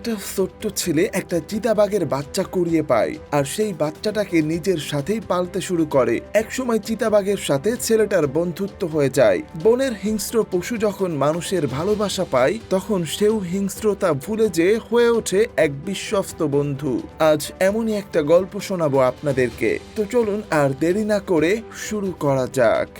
একটা ছোট্ট ছেলে একটা চিতাবাঘের বাচ্চা কুড়িয়ে পায়, আর সেই বাচ্চাটাকে নিজের সাথেই পালতে শুরু করে। একসময় চিতাবাঘের সাথে ছেলেটার বন্ধুত্ব হয়ে যায়। বনের হিংস্র পশু যখন মানুষের ভালোবাসা পায়, তখন সেও হিংস্রতা ভুলে যে হয়ে ওঠে এক বিশ্বস্ত বন্ধু। আজ এমনই একটা গল্প শোনাবো আপনাদেরকে। তো চলুন আর দেরি না করে শুরু করা যাক।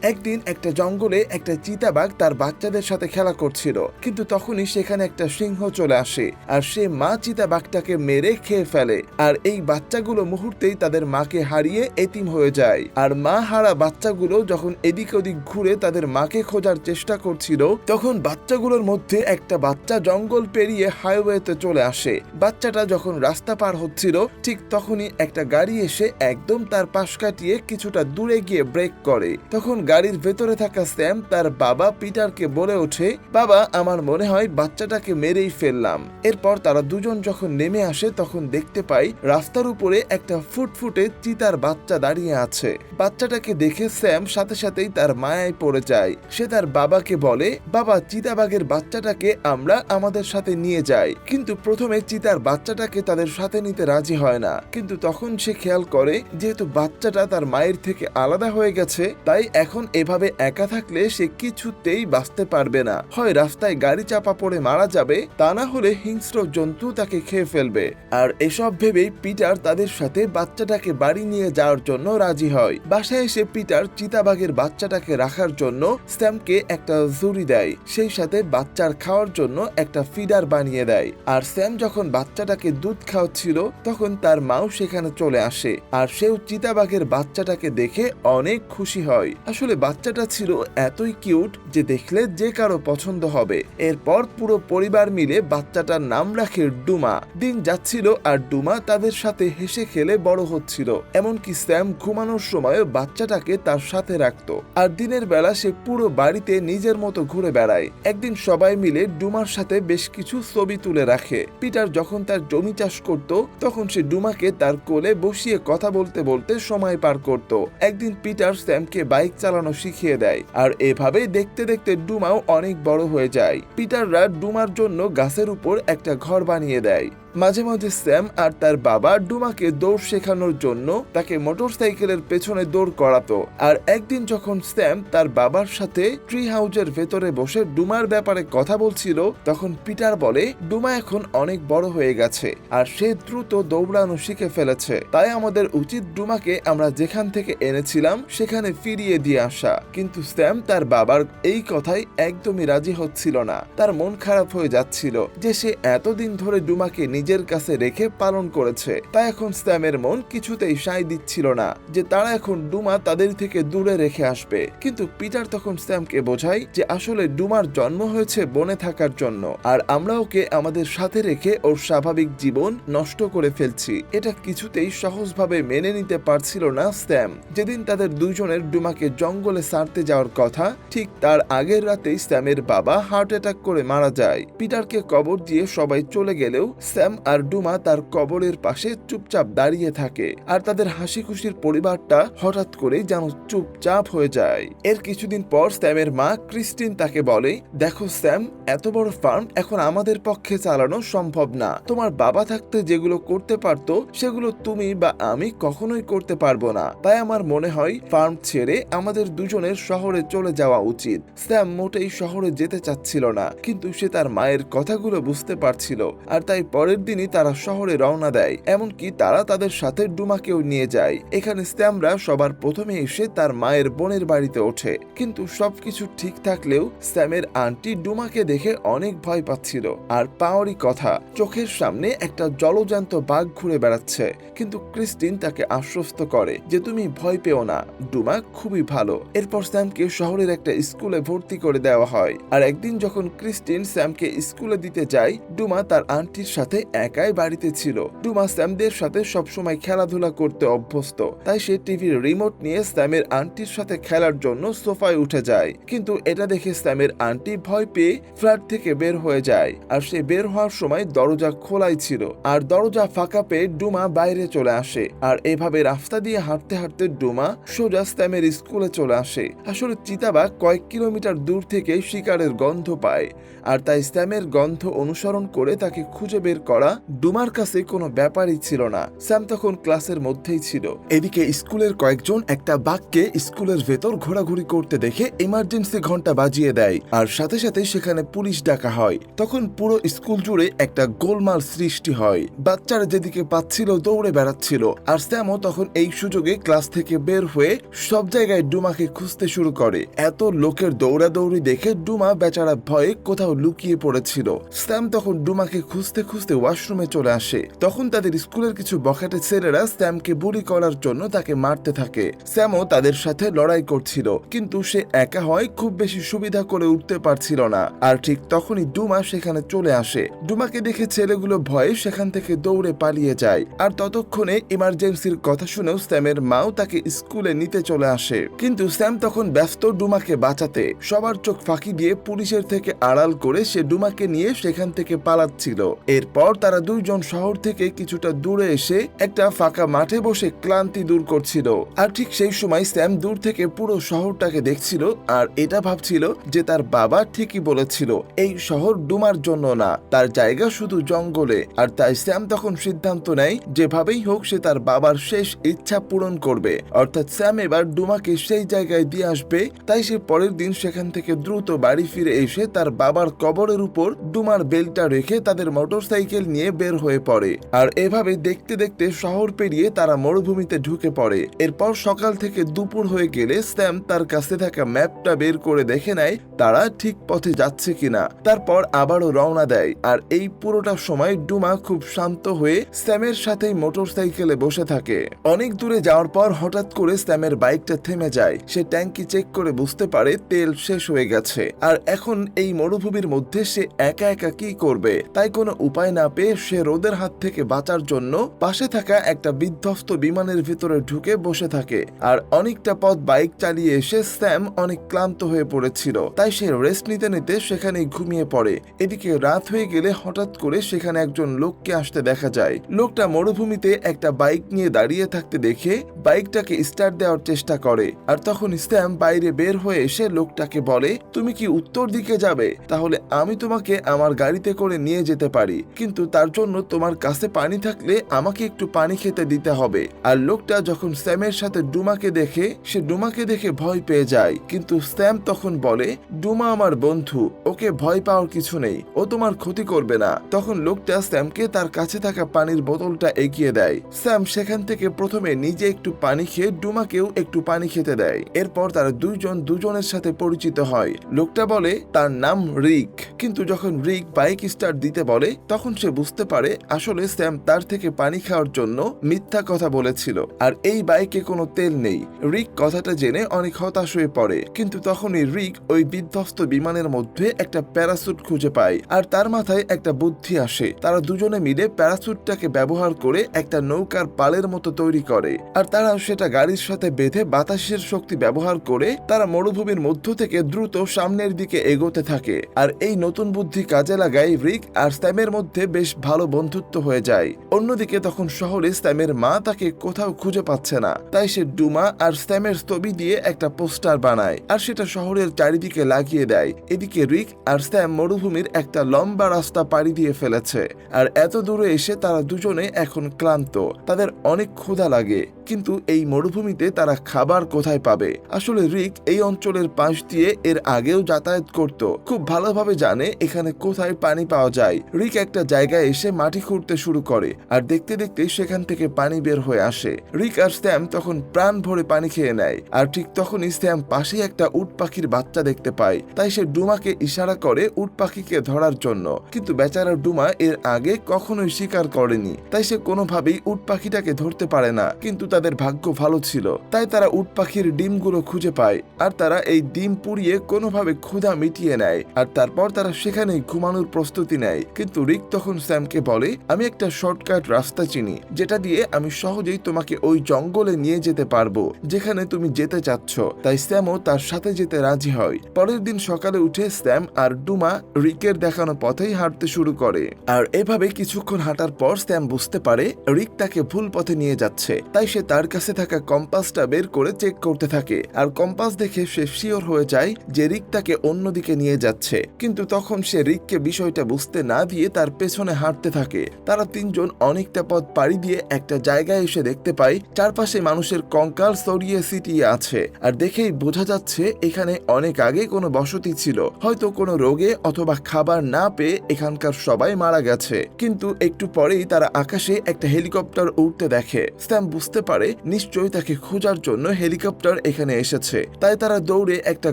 একদিন একটা জঙ্গলে একটা চিতাবাঘ তার বাচ্চাদের সাথে খেলা করছিল, কিন্তু তখনই সেখানে একটা সিংহ চলে আসে, আর সে মা চিতাবাঘটাকে মেরে খেয়ে ফেলে, আর এই বাচ্চাগুলো মুহূর্তেই তাদের মাকে হারিয়ে এতিম হয়ে যায়, আর মা হারা বাচ্চাগুলো যখন এদিক ওদিক ঘুরে তাদের মাকে খোঁজার চেষ্টা করছিল, তখন বাচ্চাগুলোর মধ্যে একটা বাচ্চা জঙ্গল পেরিয়ে হাইওয়েতে চলে আসে, বাচ্চাটা যখন রাস্তা পার হচ্ছিল, ঠিক তখনই একটা গাড়ি এসে একদম তার পাশ কাটিয়ে কিছুটা দূরে গিয়ে ব্রেক করে, তখন গাড়ির ভেতরে থাকা স্যাম তার বাবা পিটারকে বলে ওঠে, বাবা, আমার মনে হয় বাচ্চাটাকে মেরেই ফেললাম। এরপর তারা দুজন যখন নেমে আসে, তখন দেখতে পাই রাস্তার উপরে একটা ফুটফুটে চিতার বাচ্চা দাঁড়িয়ে আছে। বাচ্চাটাকে দেখে স্যাম সাথে সাথেই তার মায়ায় পড়ে যায়। সে তার বাবাকে বলে, বাবা, চিতাবাঘের বাচ্চাটাকে আমরা আমাদের সাথে নিয়ে যাই। কিন্তু প্রথমে চিতার বাচ্চাটাকে তাদের সাথে নিতে রাজি হয় না। কিন্তু তখন সে খেয়াল করে, যেহেতু বাচ্চাটা তার মায়ের থেকে আলাদা হয়ে গেছে, তাই এখন এভাবে একা থাকলে সে কিছুতেই বাঁচতে পারবে না। হয় রাস্তায় গাড়ি চাপা পড়ে মারা যাবে, তা না হলে হিংস্র জন্তু তাকে খেয়ে ফেলবে। আর এসব ভেবেই পিটার তাদের সাথে বাচ্চাটাকে বাড়ি নিয়ে যাওয়ার জন্য রাজি হয়। বাসায় এসে পিটার চিতাবাঘের বাচ্চাটাকে রাখার জন্য স্যামকে একটা জুড়ি দেয়। সেই সাথে বাচ্চার খাওয়ার জন্য একটা ফিডার বানিয়ে দেয়। আর স্যাম যখন বাচ্চাটাকে দুধ খাওয়াচ্ছিল, তখন তার মাও সেখানে চলে আসে। আর সেও চিতাবাঘের বাচ্চাটাকে দেখে অনেক খুশি হয়। আসলে বাচ্চাটা ছিল এতই কিউট যে দেখলে যে কারও পছন্দ হবে। এরপর পুরো পরিবার মিলে বাচ্চাটার নাম রাখে ডুমা। দিন যাচ্ছিল আর ডুমা তাদের সাথে হেসে খেলে বড় হচ্ছিল। এমনকি স্যাম ঘুমানোর সময় বাচ্চাটাকে তার সাথে রাখতো। আর দিনের বেলা সে পুরো বাড়িতে নিজের মতো ঘুরে বেড়ায়। একদিন সবাই মিলে ডুমার সাথে বেশ কিছু ছবি তুলে রাখে। পিটার যখন তার জমি চাষ করত, তখন সে ডুমাকে তার কোলে বসিয়ে কথা বলতে বলতে সময় পার করত। একদিন পিটার স্যামকে বাইক চালানো শিখিয়ে দেয়। আর এভাবে দেখতে দেখতে ডুমাও অনেক বড় হয়ে যায়। পিটাররা ডুমার জন্য গাছের উপর একটা ঘর বানিয়ে দেয়। মাঝে মাঝে স্যাম আর তার বাবা ডুমাকে দৌড় শেখানোর জন্য তাকে মোটরসাইকেলের পেছনে দৌড় করাতো। আর একদিন যখন স্যাম তার বাবার সাথে ট্রি হাউজের ভেতরে বসে ডুমার ব্যাপারে কথা বলছিল, তখন পিটার বলে, ডুমা এখন অনেক বড় হয়ে গেছে আর সে দ্রুত দৌড়ানো শিখে ফেলেছে। তাই আমাদের উচিত ডুমাকে আমরা যেখান থেকে এনেছিলাম সেখানে ফিরিয়ে দিয়ে আসা। কিন্তু স্যাম তার বাবার এই কথাই একদমই রাজি হচ্ছিল না। তার মন খারাপ হয়ে যাচ্ছিল যে সে এতদিন ধরে ডুমাকে নিজের কাছে রেখে পালন করেছে। তাই এখন স্যামের মন কিছুতেই সাই দিচ্ছিল না যে তারা এখন ডুমা তাদের থেকে দূরে রেখে আসবে। কিন্তু পিটার তখন স্যামকে বোঝায় যে আসলে ডুমার জন্ম হয়েছে বনে থাকার জন্য। আর আমরা ওকে আমাদের সাথে রেখে ওর স্বাভাবিক জীবন নষ্ট করে ফেলছি। এটা কিছুতেই সহজভাবে মেনে নিতে পারছিল না স্যাম। যেদিন তাদের দুজনের ডুমাকে জঙ্গলে সারতে যাওয়ার কথা, ঠিক তার আগের রাতেই স্যামের বাবা হার্ট অ্যাটাক করে মারা যায়। পিটারকে কবর দিয়ে সবাই চলে গেলেও স্যাম আর ডুমা তার কবরের পাশে চুপচাপ দাঁড়িয়ে থাকে আর তাদের হাসি খুশির পরিবারটা হঠাৎ করেই যেন চুপচাপ হয়ে যায়। এর কিছুদিন পর স্যামের মা ক্রিস্টিন তাকে বলে, দেখো স্যাম, এত বড় ফার্ম এখন আমাদের পক্ষে চালানো সম্ভব না। তোমার বাবা থাকতে যেগুলো করতে পারতো, সেগুলো তুমি বা আমি কখনোই করতে পারব না। তাই আমার মনে হয় ফার্ম ছেড়ে আমাদের দুজনের শহরে চলে যাওয়া উচিত। স্যাম মোটেই শহরে যেতে চাচ্ছিল না, কিন্তু সে তার মায়ের কথাগুলো বুঝতে পারছিল। আর তাই পরের দিনই তারা শহরে রওনা দেয়, এমনকি তারা তাদের সাথে ডুমাকেও নিয়ে যায়। এখানে স্যামরা সবার প্রথমে এসে তার মায়ের বোনের বাড়িতে ওঠে, কিন্তু সবকিছু ঠিক থাকলেও স্যামের আন্টি ডুমাকে দেখে অনেক ভয় পাচ্ছিল। আর পাওয়ারই কথা, চোখের সামনে একটা জলজান্ত বাঘ ঘুরে বেড়াচ্ছে, কিন্তু ক্রিস্টিন তাকে আশ্বস্ত করে যে তুমি ভয় পেও না, ডুমা খুবই ভালো। এরপর স্যামকে শহরের একটা স্কুলে ভর্তি করে দেওয়া হয়, আর একদিন যখন ক্রিস্টিন স্যামকে স্কুলে দিতে যায়, ডুমা তার আন্টির সাথে একাই বাড়িতে ছিল। ডুমা স্যামদের সাথে সবসময় খেলাধুলা করতে অভ্যস্ত। তাই সে টিভির রিমোট নিয়ে স্যামের আন্টির সাথে খেলার জন্য সোফায় উঠে যায়। কিন্তু এটা দেখে স্যামের আন্টি ভয় পেয়ে ফ্ল্যাট থেকে বের হয়ে যায়। আর সে বের হওয়ার সময় দরজা খোলাই ছিল। আর দরজা ফাঁকা পেয়ে ডুমা বাইরে চলে আসে। আর এভাবে রাস্তা দিয়ে হাঁটতে হাঁটতে ডুমা সোজা স্যামের স্কুলে চলে আসে। আসলে চিতাবাঘ কয়েক কিলোমিটার দূর থেকে শিকারের গন্ধ পায়। আর তাই স্যামের গন্ধ অনুসরণ করে তাকে খুঁজে বের করা। ডুমার কাছে কোনো ব্যাপারই ছিল না। স্যাম তখন ক্লাসের মধ্যেই ছিল। এদিকে স্কুলের কয়েকজন একটা বাঘকে স্কুলের ভেতর ঘোরাঘুরি করতে দেখে ইমার্জেন্সি ঘণ্টা বাজিয়ে দেয় আর সাথে সাথে সেখানে পুলিশ ডাকা হয়। তখন পুরো স্কুল জুড়ে একটা গোলমাল সৃষ্টি হয়। বাচ্চারা যেদিকে পাচ্ছিল দৌড়ে বেড়াচ্ছিল আর স্যামও তখন এই সুযোগে ক্লাস থেকে বের হয়ে সব জায়গায় ডুমাকে খুঁজতে শুরু করে। এত লোকের দৌড়াদৌড়ি দেখে ডুমা বেচারা ভয়ে কোথাও লুকিয়ে পড়েছিল। স্যাম তখন ডুমাকে খুঁজতে খুঁজতে ওয়াশরুমে চলে আসে। তখন তাদের স্কুলের কিছু বখাটে ছেলেরা স্যামকে বুড়ি করার জন্য তাকে মারতে থাকে। স্যামও তাদের সাথে লড়াই করছিল, কিন্তু সে একা হয় খুব বেশি সুবিধা করে উঠতে পারছিল না। আর ঠিক তখনই ডুমা সেখানে চলে আসে। ডুমাকে দেখে ছেলেগুলো ভয়ে সেখান থেকে দৌড়ে পালিয়ে যায়। আর ততক্ষণে ইমার্জেন্সির কথা শুনেও স্যামের মাও তাকে স্কুলে নিতে চলে আসে। কিন্তু স্যাম তখন ব্যস্ত ডুমাকে বাঁচাতে। সবার চোখ ফাঁকি দিয়ে পুলিশের থেকে আড়াল করে সে ডুমাকে নিয়ে সেখান থেকে পালাচ্ছিল। এরপর তারা দুইজন শহর থেকে কিছুটা দূরে এসে একটা ফাঁকা মাঠে বসে ক্লান্তি দূর করছিল। আর ঠিক সেই সময় স্যাম দূর থেকে পুরো শহরটাকে দেখছিল আর এটা ভাবছিল যে তার বাবা ঠিকই বলেছিল, এই শহর ডুমার জন্য না, তার জায়গা শুধু জঙ্গলে। আর তাই স্যাম তখন সিদ্ধান্ত নেয়, যেভাবেই হোক সে তার বাবার শেষ ইচ্ছা পূরণ করবে। অর্থাৎ স্যাম এবার ডুমাকে সেই জায়গায় দিয়ে আসবে, তাই সে পরের দিন সেখান থেকে দ্রুত বাড়ি ফিরে এসে তার বাবার কবরের উপর ডুমার বেলটা রেখে তাদের মোটরসাইকেল নিয়ে বের হয়ে পড়ে। আর এভাবে দেখতে দেখতে শহর পেরিয়ে তারা মরুভূমিতে ঢুকে পড়ে। এরপর সকাল থেকে দুপুর হয়ে গেলে স্যাম তার কাছে থাকা ম্যাপটা বের করে দেখে নেয় তারা ঠিক পথে যাচ্ছে কিনা। তারপর আবারও রওনা দেয়। আর এই পুরোটা সময় ডুমা খুব শান্ত হয়ে স্যামের সাথেই মোটরসাইকেলে বসে থাকে। অনেক দূরে যাওয়ার পর হঠাৎ করে স্যামের বাইকটা থেমে যায়। সে ট্যাঙ্কি চেক করে বুঝতে পারে তেল শেষ হয়ে গেছে। আর এখন এই মরুভূমির মধ্যে সে একা একা কি করবে? তাই কোনো উপায় না পেয়ে সে রোদের হাত থেকে বাঁচার জন্য পাশে থাকা একটা বিধ্বস্ত বিমানের ভিতরে ঢুকে বসে থাকে। আর অনেকটা পথ বাইক চালিয়ে এসে স্যাম অনেক ক্লান্ত হয়ে পড়েছিল। তাই সে রেস্ট নিতে নিতে সেখানে ঘুমিয়ে পড়ে। এদিকে রাত হয়ে গেলে হঠাৎ করে সেখানে একজন লোককে আসতে দেখা যায়। লোকটা মরুভূমিতে একটা বাইক নিয়ে দাঁড়িয়ে থাকতে দেখে বাইকটাকে স্টার্ট দেওয়ার চেষ্টা করে। আর তখন স্ট্যাম বাইরে বের হয়ে এসে লোকটাকে বলে, তুমি কি উত্তর দিকে যাবে? তাহলে আমি তোমাকে আমার গাড়িতে করে নিয়ে যেতে পারি। কিন্তু তার জন্য তোমার কাছে পানি থাকলে আমাকে একটু পানি খেতে দিতে হবে। আর লোকটা যখন স্যামের সাথে ডুমাকে দেখে, সে ডুমাকে দেখে ভয় পেয়ে যায়। কিন্তু স্যাম তখন বলে, ডুমা আমার বন্ধু, ওকে ভয় পাওয়ার কিছু নেই, ও তোমার ক্ষতি করবে না। তখন লোকটা স্যামকে তার কাছে থাকা পানির বোতলটা এগিয়ে দেয়। স্যাম সেখান থেকে প্রথমে নিজে একটু পানি খেয়ে ডুমাকেও একটু পানি খেতে দেয়। এরপর তারা দুইজন দুজনের সাথে পরিচিত হয়। লোকটা বলে, তার নাম রিক। কিন্তু যখন রিক বাইক স্টার্ট দিতে বলে, তখন সে বুঝতে পারে আসলে স্যাম তার থেকে পানি খাওয়ার জন্য মিথ্যা কথা বলেছিল। আর এই বাইকে কোনো তেল নেই। রিক কথাটা জেনে অনেক হতাশ হয়ে পড়ে। কিন্তু তখনই রিক ওই বিধ্বস্ত বিমানের মধ্যে একটা প্যারাসুট খুঁজে পায়। আর তার মাথায় একটা বুদ্ধি আসে। তারা দুজনে মিলে প্যারাসুটটাকে ব্যবহার করে একটা নৌকার পালের মতো তৈরি করে। আর তারা সেটা গাড়ির সাথে বেঁধে বাতাসের শক্তি ব্যবহার করে তারা মরুভূমির মধ্য থেকে দ্রুত সামনের দিকে এগোতে থাকে। আর এই নতুন বুদ্ধি কাজে লাগায় রিক আর স্যামের মধ্যে বেশ ভালো বন্ধুত্ব হয়ে যায়। অন্যদিকে তখন শহরে স্যামের মা তাকে কোথাও খুঁজে পাচ্ছে না। তাই সে ডুমা আর স্যামের ছবি দিয়ে একটা পোস্টার বানায় আর সেটা শহরের চারিদিকে লাগিয়ে দেয়। এদিকে রিক আর স্যাম মরুভূমির একটা লম্বা রাস্তা পাড়ি দিয়ে ফেলেছে। আর এত দূরে এসে তারা দুজনে এখন ক্লান্ত। তাদের অনেক ক্ষুধা লাগে। কিন্তু এই মরুভূমিতে তারা খাবার কোথায় পাবে? আসলে রিক এই অঞ্চলের পাশ দিয়ে এর আগেও যাতায়াত করত। খুব ভালোভাবে জানে এখানে কোথায় পানি পাওয়া যায়। রিক একটা জায়গায় এসে মাটি খুঁড়তে শুরু করে আর দেখতে দেখতে সেখান থেকে পানি বের হয়ে আসে। রিক আর স্ট্যাম তখন প্রাণ ভরে পানি খেয়ে নেয় আর ঠিক তখনই স্ট্যাম পাশে একটা উট পাখির বাচ্চা দেখতে পায়। তাই সে ডুমাকে ইশারা করে উট পাখিকে ধরার জন্য। কিন্তু বেচারা ডুমা এর আগে কখনোই স্বীকার করেনি। তাই সে কোনোভাবেই উট পাখিটাকে ধরতে পারে না। কিন্তু তাদের ভাগ্য ভালো ছিল। তাই তারা উট পাখির ডিমগুলো খুঁজে পায় আর তারা এই ডিম পুড়িয়ে কোনোভাবে ক্ষুধা মিটিয়ে নেয়। আর তারপর তারা সেখানেই ঘুমানোর প্রস্তুতি নেয়। কিন্তু রিক তখন তখন স্যামকে বলে, আমি একটা শর্টকাট রাস্তা চিনি, যেটা দিয়ে আমি সহজেই তোমাকে ওই জঙ্গলে নিয়ে যেতে পারব, যেখানে তুমি যেতে চাচ্ছ। তাই স্যামও তার সাথে যেতে রাজি হয়। পরের দিন সকালে উঠে স্যাম আর ডুমা রিকের দেখানো পথেই হাঁটতে শুরু করে। আর এভাবে কিছুক্ষণ হাঁটার পর স্যাম বুঝতে পারে, রিক তাকে ভুল পথে নিয়ে যাচ্ছে। তাই সে তার কাছে থাকা কম্পাসটা বের করে চেক করতে থাকে। আর কম্পাস দেখে সে শিওর হয়ে যায় যে রিক তাকে অন্যদিকে নিয়ে যাচ্ছে। কিন্তু তখন সে রিককে বিষয়টা বুঝতে না দিয়ে তার পেছনে হাঁটতে থাকে। তারা তিনজন অনেকটা পথ পাড়ি দিয়ে একটা জায়গায় এসে দেখতে পায়, চারপাশে মানুষের কঙ্কাল ছড়িয়ে ছিটিয়ে আছে। আর দেখেই বোঝা যাচ্ছে, এখানে অনেক আগে কোনো বসতি ছিল। হয়তো কোনো রোগে অথবা খাবার না পেয়ে এখানকার সবাই মারা গেছে। কিন্তু একটু পরেই তারা আকাশে একটা হেলিকপ্টার উঠতে দেখে। স্যাম বুঝতে পারে, নিশ্চয়ই তাকে খোঁজার জন্য হেলিকপ্টার এখানে এসেছে। তাই তারা দৌড়ে একটা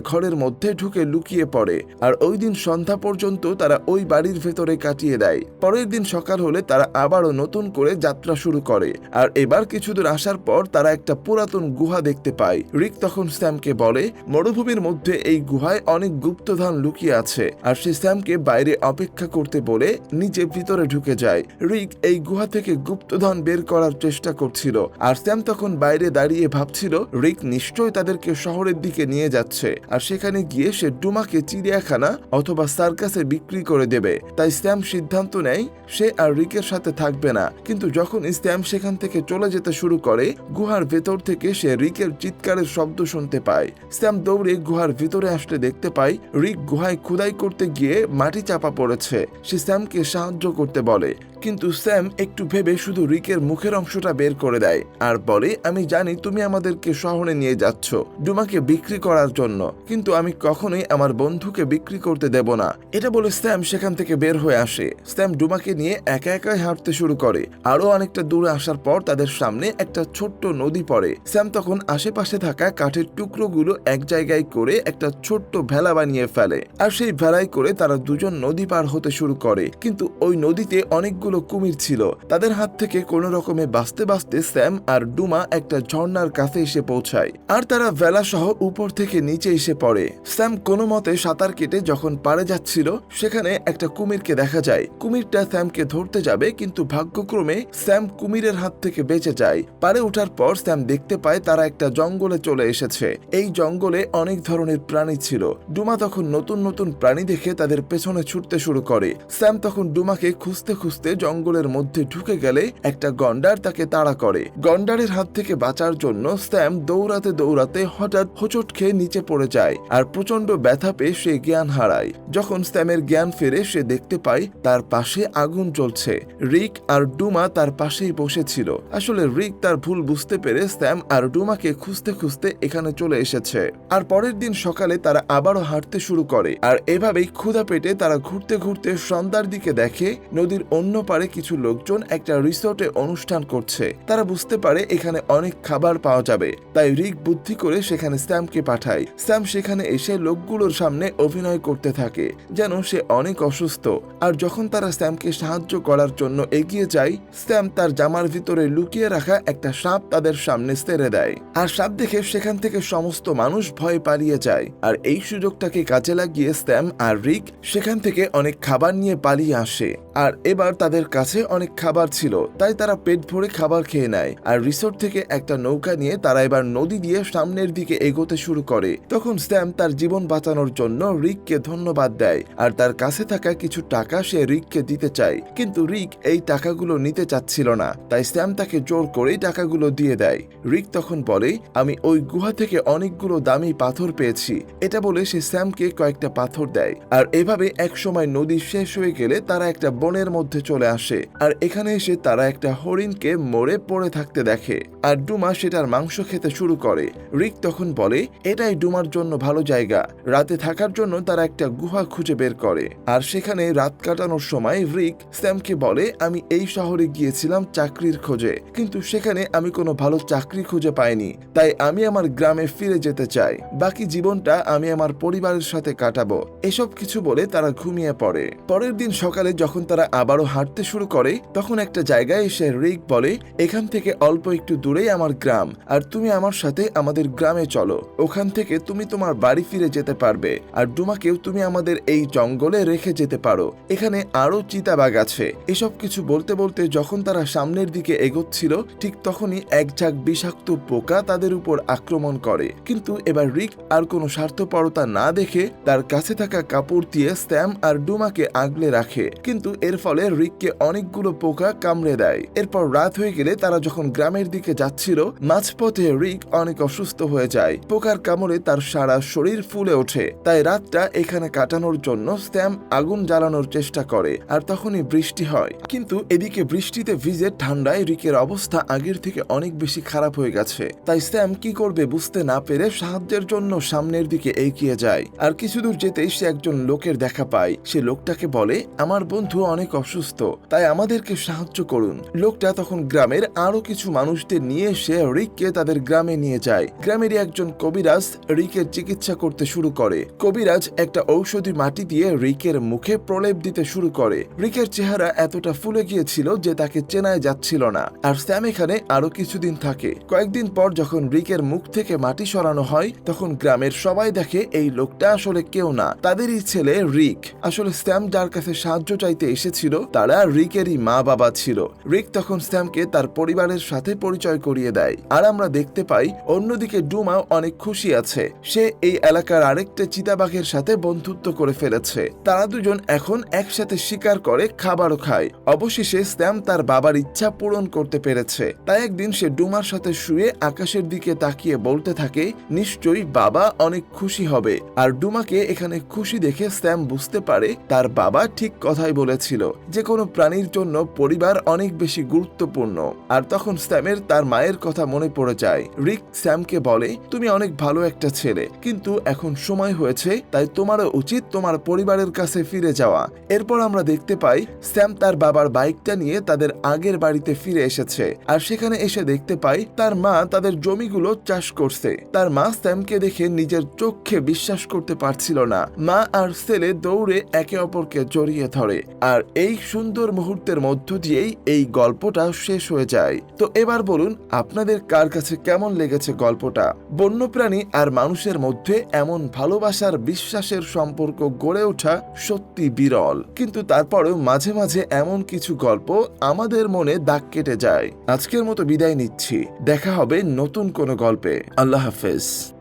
ঘরের মধ্যে ঢুকে লুকিয়ে পড়ে। আর ওই দিন সন্ধ্যা পর্যন্ত তারা ওই বাড়ির ভেতরে কাটিয়ে দেয়। পরের দিন সকাল হলে তারা আবারও নতুন করে যাত্রা শুরু করে। আর এবার কিছু দূর আসার পর তারা একটা পুরাতন গুহা দেখতে পায়। রিক তখন স্যামকে বলে, মরুভূমির মধ্যে এই গুহায় অনেক গুপ্তধন লুকিয়ে আছে। আর সে স্যামকে বাইরে অপেক্ষা করতে বলে, নিজে ভিতরে ঢুকে যায়। রিক এই গুহা থেকে গুপ্তধন বের করার চেষ্টা করছিল। আর স্যাম তখন বাইরে দাঁড়িয়ে ভাবছিল, রিক নিশ্চয় তাদেরকে শহরের দিকে নিয়ে যাচ্ছে। আর সেখানে গিয়ে সে ডুমাকে চিড়িয়াখানা অথবা সার্কাসে বিক্রি করে দেবে। তাই স্যাম সিদ্ধান্ত নেয় সে আর রিকের সাথে থাকবে না। কিন্তু যখন স্ট্যাম সেখান থেকে চলে যেতে শুরু করে, গুহার ভেতর থেকে সে রিকের চিৎকারের শব্দ শুনতে পায়। স্ট্যাম দৌড়ে গুহার ভিতরে আসতে দেখতে পায়, রিক গুহায় খুদাই করতে গিয়ে মাটি চাপা পড়েছে। সে স্যামকে সাহায্য করতে বলে কিন্তু স্যাম একটু ভেবে শুধু রিকের মুখের অংশটা বের করে দেয় আর বলে, আমি জানি তুমি আমাদেরকে শহরে নিয়ে যাচ্ছ, ডুমাকে বিক্রি করার জন্য, কিন্তু আমি কখনোই আমার বন্ধুকে বিক্রি করতে দেব না। এটা বলে স্যাম সেখান থেকে বের হয়ে আসে। স্যাম ডুমাকে নিয়ে একা একাই হাঁটতে শুরু করে। আরও অনেকটা দূরে আসার পর তাদের সামনে একটা ছোট্ট নদী পড়ে। স্যাম তখন আশেপাশে থাকা কাঠের টুকরোগুলো এক জায়গায় করে একটা ছোট্ট ভেলা বানিয়ে ফেলে। আর সেই ভেলায় করে তারা দুজন নদী পার হতে শুরু করে। কিন্তু ওই নদীতে অনেকগুলো কুমির ছিল। তাদের হাত থেকে কোনো রকমে বাঁচতে বাঁচতে স্যাম আর ডুমা একটা ঝর্ণার কাছে এসে পৌঁছায়। আর তারা ভেলা সহ উপর থেকে নিচে এসে পড়ে। স্যাম কোনো মতে সাঁতার কেটে যখন পারে যাচ্ছিল, সেখানে একটা কুমিরকে দেখা যায়। কুমিরটা স্যামকে ধরতে যাবে, কিন্তু ভাগ্যক্রমে স্যাম কুমিরের হাত থেকে বেঁচে যায়। পারে ওঠার পর স্যাম দেখতে পায় তারা একটা জঙ্গলে চলে এসেছে। এই জঙ্গলে অনেক ধরনের প্রাণী ছিল। ডুমা তখন নতুন নতুন প্রাণী দেখে তাদের পেছনে ছুটতে শুরু করে। স্যাম তখন ডুমাকে খুঁজতে খুঁজতে জঙ্গলের মধ্যে ঢুকে গেলে একটা গন্ডার তাকে তাড়া করে। গন্ডারের হাত থেকে বাঁচার জন্য স্যাম দৌড়াতে দৌড়াতে হঠাৎ হোঁচট খেয়ে নিচে পড়ে যায় আর প্রচণ্ড ব্যথা পেয়ে সে জ্ঞান হারায়। যখন স্যামের জ্ঞান ফেরে, সে দেখতে পায় তার পাশে আগুন জ্বলছে। রিক আর ডুমা তার পাশেই বসেছিল। আসলে রিক তার ভুল বুঝতে পেরে স্যাম আর ডুমাকে খুঁজতে খুঁজতে এখানে চলে এসেছে। আর পরের দিন সকালে তারা আবারও হাঁটতে শুরু করে। আর এভাবেই ক্ষুধা পেটে তারা ঘুরতে ঘুরতে সন্ধ্যার দিকে দেখে নদীর অন্য পারে কিছু লোকজন একটা রিসোর্টে অনুষ্ঠান করছে। তারা বুঝতে পারে এখানে অনেক খাবার পাওয়া যাবে। তাই রিক বুদ্ধি করে সেখানে স্যামকে পাঠায়। স্যাম সেখানে এসে লোকগুলোর সামনে অভিনয় করতে থাকে, যেন সে অনেক অসুস্থ। আর যখন তারা স্যামকে সাহায্য করার জন্য এগিয়ে যায়, স্যাম তার জামার ভিতরে লুকিয়ে রাখা একটা সাপ তাদের সামনে ছেড়ে দেয়। আর সাপ দেখে সেখান থেকে সমস্ত মানুষ ভয় পালিয়ে যায়। আর এই সুযোগটাকে কাজে লাগিয়ে স্যাম আর রিক সেখান থেকে অনেক খাবার নিয়ে পালিয়ে আসে। আর এবার তাদের কাছে অনেক খাবার ছিল, তাই তারা পেট ভরে খাবার খেয়ে নেয়। আর রিসোর্ট থেকে একটা নৌকা নিয়ে তারা এবার নদী দিয়ে সামনের দিকে এগোতে শুরু করে। তখন স্যাম তার জীবন বাঁচানোর জন্য রিককে ধন্যবাদ দেয়, আর তার কাছে থাকা কিছু টাকা সে রিককে দিতে চায়। কিন্তু রিক এই টাকাগুলো নিতে চাচ্ছিল না, তাই স্যাম তাকে জোর করেই টাকাগুলো দিয়ে দেয়। রিক তখন বলে, আমি ওই গুহা থেকে অনেকগুলো দামি পাথর পেয়েছি। এটা বলে সে স্যামকে কয়েকটা পাথর দেয়। আর এভাবে একসময় নদী শেষ হয়ে গেলে তারা একটা বনের মধ্যে চলে আসে। আর এখানে এসে তারা একটা হরিণকে মরে পড়ে থাকতে দেখে। আর ডুমা সেটার মাংস খেতে শুরু করে। রিক তখন বলে, এটাই ডুমার জন্য ভালো জায়গা। রাতে থাকার জন্য তারা একটা গুহা খুঁজে বের করে। আর সেখানে রাত কাটানোর সময় রিক স্যামকে বলে, আমি এই শহরে গিয়েছিলাম চাকরির খোঁজে। কিন্তু সেখানে আমি কোনো ভালো চাকরি খুঁজে পাইনি। তাই আমি আমার গ্রামে ফিরে যেতে চাই। বাকি জীবনটা আমি আমার পরিবারের সাথে কাটাবো। এসব কিছু বলে তারা ঘুমিয়ে পড়ে। পরের দিন সকালে যখন তারা আবারও হাঁটতে শুরু করে, তখন একটা জায়গায় এসে রিক বলে, এখান থেকে অল্প একটু দূরেই আমার গ্রাম, আর তুমি আমার সাথে আমাদের গ্রামে চলো। ওখান থেকে তুমি তোমার বাড়ি ফিরে যেতে পারবে, আর ডুমাকেও তুমি আমাদের এই জঙ্গলে রেখে যেতে পারো। এখানে আরও চিতাবাঘ আছে। এসব কিছু বলতে বলতে যখন তারা সামনের দিকে এগোচ্ছিল, ঠিক তখনই এক ঝাঁক বিষাক্ত পোকা তাদের উপর আক্রমণ করে। কিন্তু এবার রিক আর কোনো স্বার্থপরতা না দেখে তার কাছে থাকা কাপড় দিয়ে স্ট্যাম আর ডুমাকে আগলে রাখে। কিন্তু এর ফলে রিককে অনেকগুলো পোকা কামড়ে দেয়। এরপর রাত হয়ে গেলে তারা যখন গ্রামের দিকে যাচ্ছিল, মাঝপথে রিক অনেক অসুস্থ হয়ে যায়। পোকার কামড়ে তার সারা শরীর ফুলে ওঠে। তাই রাতটা এখানে কাটানোর জন্য স্ট্যাম আগুন জ্বালানোর চেষ্টা করে, আর তখনই বৃষ্টি হয়। কিন্তু এদিকে বৃষ্টিতে ভিজে ঠান্ডায় রিকের অবস্থা আগের থেকে অনেক বেশি খারাপ হয়ে গেছে। তাই স্ট্যাম কি করবে বুঝতে না পেরে সাহায্যের জন্য সামনের দিকে এগিয়ে যায়। আর কিছু দূর যেতেই সে একজন লোকের দেখা পায়। সে লোকটাকে বলে, আমার বন্ধু অনেক অসুস্থ, তাই আমাদেরকে সাহায্য করুন। লোকটা তখন গ্রামের আরও কিছু মানুষদের নিয়ে এসে রিককে তাদের গ্রামে নিয়ে যায়। গ্রামেরই একজন কবিরাজ রিকের চিকিৎসা করতে শুরু করে। কবিরাজ একটা ঔষধি মাটি দিয়ে রিকের মুখে প্রলেপ দিতে শুরু করে। রিকের চেহারা এতটা ফুলে গিয়েছিল যে তাকে চেনায় যাচ্ছিল না। আর স্যাম এখানে আরও কিছুদিন থাকে। কয়েকদিন পর যখন রিকের মুখ থেকে মাটি সরানো হয়, তখন গ্রামের সবাই দেখে এই লোকটা আসলে কেউ না, তাদেরই ছেলে রিক। আসলে স্যাম যার কাছে সাহায্য চাইতে এসেছিল, তারা রিকেরই মা বাবা ছিল। রিক তখন স্যামকে তার পরিবারের সাথে পরিচয় করিয়ে দেয়। আর আমরা দেখতে পাই, অন্যদিকে ডুমা অনেক খুশি আছে। সে এই এলাকার আরেকটা চিতাবাঘের সাথে বন্ধুত্ব করে ফেলেছে। তারা দুজন এখন একসাথে শিকার করে খাবারও খায়। অবশেষে স্যাম তার বাবার ইচ্ছা পূরণ করতে পেরেছে। তাই একদিন সে ডুমার সাথে শুয়ে আকাশের দিকে তাকিয়ে বলতে থাকে, নিশ্চয়ই বাবা অনেক খুশি হবে। আর ডুমাকে এখানে খুশি দেখে স্যাম বুঝতে পারে, তার বাবা ঠিক কথাই বলেছিল যে কোনো প্রাণীর জন্য পরিবার অনেক বেশি গুরুত্বপূর্ণ। আর তখন স্যামের তার মায়ের কথা মনে পড়ে যায়। রিক স্যামকে বলে, তুমি অনেক ভালো একটা ছেলে, কিন্তু এখন সময় হয়েছে, তাই তোমারও উচিত তোমার পরিবারের কাছে ফিরে যাওয়া। এরপর আমরা দেখতে পাই, স্যাম তার বাবার বাইকটা নিয়ে তাদের আগের বাড়িতে ফিরে এসেছে। আর সেখানে এসে দেখতে পাই, তার মা তাদের জমিগুলো চাষ করছে। তার মা স্যামকে দেখে নিজের চোখে বিশ্বাস করতে পারছিল না। মা আর ছেলে দৌড়ে একে অপরকে জড়িয়ে ধরে। আর এই সুন্দর মুহূর্তের মধ্য দিয়েই এই গল্পটা শেষ হয়ে যায়। তো এবার বলুন, আপনাদের কার কাছে কেমন লেগেছে গল্পটা? বন্যপ্রাণী আর মানুষের মধ্যে এমন ভালোবাসার বিশ্বাসের সম্পর্ক গড়ে ওঠা সত্যি বিরল। কিন্তু তারপরেও মাঝে মাঝে এমন কিছু গল্প আমাদের মনে দাগ কেটে যায়। আজকের মতো বিদায় নিচ্ছি। দেখা হবে নতুন কোনো গল্পে। আল্লাহ হাফেজ।